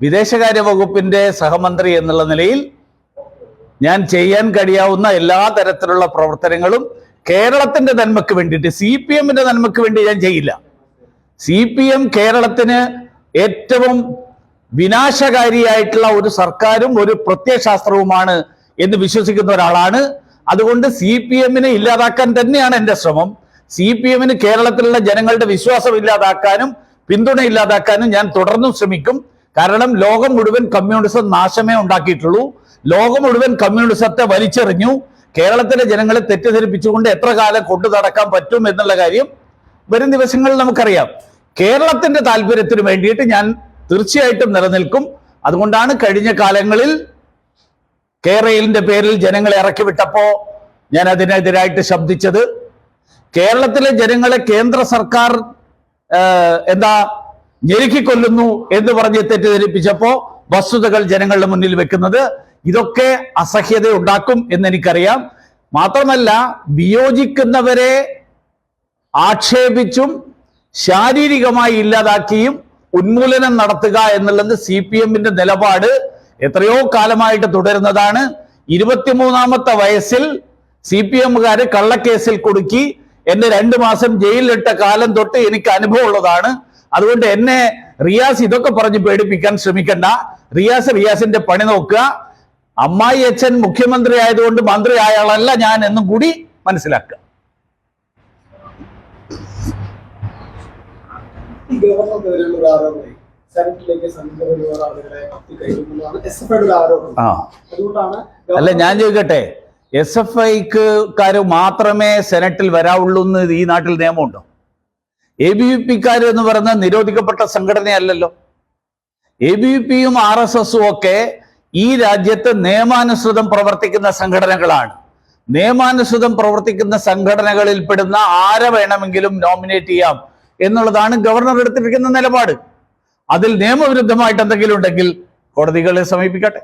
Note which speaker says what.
Speaker 1: വിദേശകാര്യ വകുപ്പിന്റെ സഹമന്ത്രി എന്നുള്ള നിലയിൽ ഞാൻ ചെയ്യാൻ കഴിയാവുന്ന എല്ലാ തരത്തിലുള്ള പ്രവർത്തനങ്ങളും കേരളത്തിന്റെ നന്മയ്ക്ക് വേണ്ടിയിട്ട് സി പി എമ്മിന്റെ നന്മയ്ക്ക് വേണ്ടി ഞാൻ ചെയ്യില്ല. സി പി എം കേരളത്തിന് ഏറ്റവും വിനാശകാരിയായിട്ടുള്ള ഒരു സർക്കാരും ഒരു പ്രത്യയശാസ്ത്രവുമാണ് എന്ന് വിശ്വസിക്കുന്ന ഒരാളാണ്. അതുകൊണ്ട് സി പി എമ്മിനെ ഇല്ലാതാക്കാൻ തന്നെയാണ് എന്റെ ശ്രമം. സി പി എമ്മിന് കേരളത്തിലുള്ള ജനങ്ങളുടെ വിശ്വാസം ഇല്ലാതാക്കാനും പിന്തുണ ഇല്ലാതാക്കാനും ഞാൻ തുടർന്നും ശ്രമിക്കും. കാരണം ലോകം മുഴുവൻ കമ്മ്യൂണിസം നാശമേ ഉണ്ടാക്കിയിട്ടുള്ളൂ. ലോകം മുഴുവൻ കമ്മ്യൂണിസത്തെ വലിച്ചെറിഞ്ഞു. കേരളത്തിലെ ജനങ്ങളെ തെറ്റിദ്ധരിപ്പിച്ചുകൊണ്ട് എത്ര കാലം കൊണ്ടു നടക്കാൻ പറ്റും എന്നുള്ള കാര്യം വരും ദിവസങ്ങളിൽ നമുക്കറിയാം. കേരളത്തിന്റെ താല്പര്യത്തിന് വേണ്ടിയിട്ട് ഞാൻ തീർച്ചയായിട്ടും നിലനിൽക്കും. അതുകൊണ്ടാണ് കഴിഞ്ഞ കാലങ്ങളിൽ കേരളിന്റെ പേരിൽ ജനങ്ങളെ ഇറക്കി വിട്ടപ്പോ ഞാൻ അതിനെതിരായിട്ട് ശബ്ദിച്ചത്. കേരളത്തിലെ ജനങ്ങളെ കേന്ദ്ര സർക്കാർ എന്താ ഞെരുക്കിക്കൊല്ലുന്നു എന്ന് പറഞ്ഞ് തെറ്റിദ്ധരിപ്പിച്ചപ്പോ വസ്തുതകൾ ജനങ്ങളുടെ മുന്നിൽ വെക്കുന്നത് ഇതൊക്കെ അസഹ്യത ഉണ്ടാക്കും എന്നെനിക്കറിയാം. മാത്രമല്ല വിയോജിക്കുന്നവരെ ആക്ഷേപിച്ചും ശാരീരികമായി ഇല്ലാതാക്കിയും ഉന്മൂലനം നടത്തുക എന്നുള്ളത് സി പി എമ്മിന്റെ നിലപാട് എത്രയോ കാലമായിട്ട് തുടരുന്നതാണ്. ഇരുപത്തിമൂന്നാമത്തെ വയസ്സിൽ സി പി എമ്മുകാര് കള്ളക്കേസിൽ കുടുക്കി എന്നെ രണ്ടു മാസം ജയിലിലിട്ട കാലം തൊട്ട് എനിക്ക് അനുഭവമുള്ളതാണ്. അതുകൊണ്ട് എന്നെ റിയാസ് ഇതൊക്കെ പറഞ്ഞ് പേടിപ്പിക്കാൻ ശ്രമിക്കണ്ട. റിയാസ് റിയാസിന്റെ പണി നോക്കുക. അമ്മായി അച്ഛൻ മുഖ്യമന്ത്രി ആയതുകൊണ്ട് മന്ത്രി ആയാളല്ല ഞാൻ എന്നും കൂടി മനസ്സിലാക്കുക. അല്ല ഞാൻ ചോദിക്കട്ടെ എസ് എഫ് ഐക്കാര് മാത്രമേ സെനറ്റിൽ വരാവുള്ളൂ എന്ന് ഈ നാട്ടിൽ നിയമമുണ്ടോ? എ ബി വി പിക്കാർ എന്ന് പറയുന്ന നിരോധിക്കപ്പെട്ട സംഘടനയല്ലല്ലോ. എ ബി വി പിയും ആർ എസ് എസും ഒക്കെ ഈ രാജ്യത്ത് നിയമാനുസൃതം പ്രവർത്തിക്കുന്ന സംഘടനകളാണ്. നിയമാനുസൃതം പ്രവർത്തിക്കുന്ന സംഘടനകളിൽ പെടുന്ന ആരെ വേണമെങ്കിലും നോമിനേറ്റ് ചെയ്യാം എന്നുള്ളതാണ് ഗവർണർ എടുത്തിരിക്കുന്ന നിലപാട്. അതിൽ നിയമവിരുദ്ധമായിട്ട് എന്തെങ്കിലും ഉണ്ടെങ്കിൽ കോടതികളെ സമീപിക്കട്ടെ.